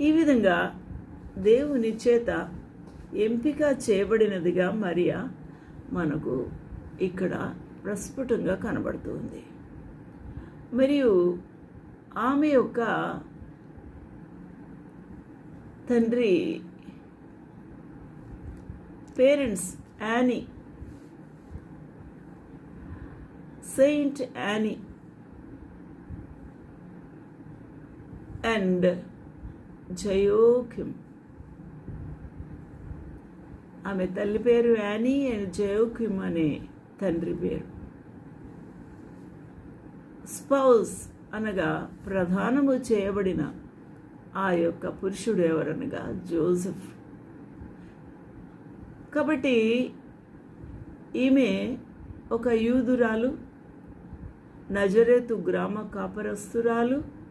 ఈ విధంగా దేవుని చేత ఎంపిక చేయబడినదిగా మరియా మనకు ఇక్కడ ప్రస్ఫుటంగా కనబడుతుంది. మరియు ఆమె యొక్క తండ్రి parents Anne Saint Anne and Joachim ఆమె తల్లి పేరు యానీ అండ్ జయోకిమ్ అనే తండ్రి పేరు. స్పౌస్ అనగా ప్రధానము చేయబడిన ఆ యొక్క పురుషుడు ఎవరనగా జోసెఫ్. కాబట్టి ఈమె ఒక యూదురాలు నజరేతు గ్రామ కాపరస్తురాలు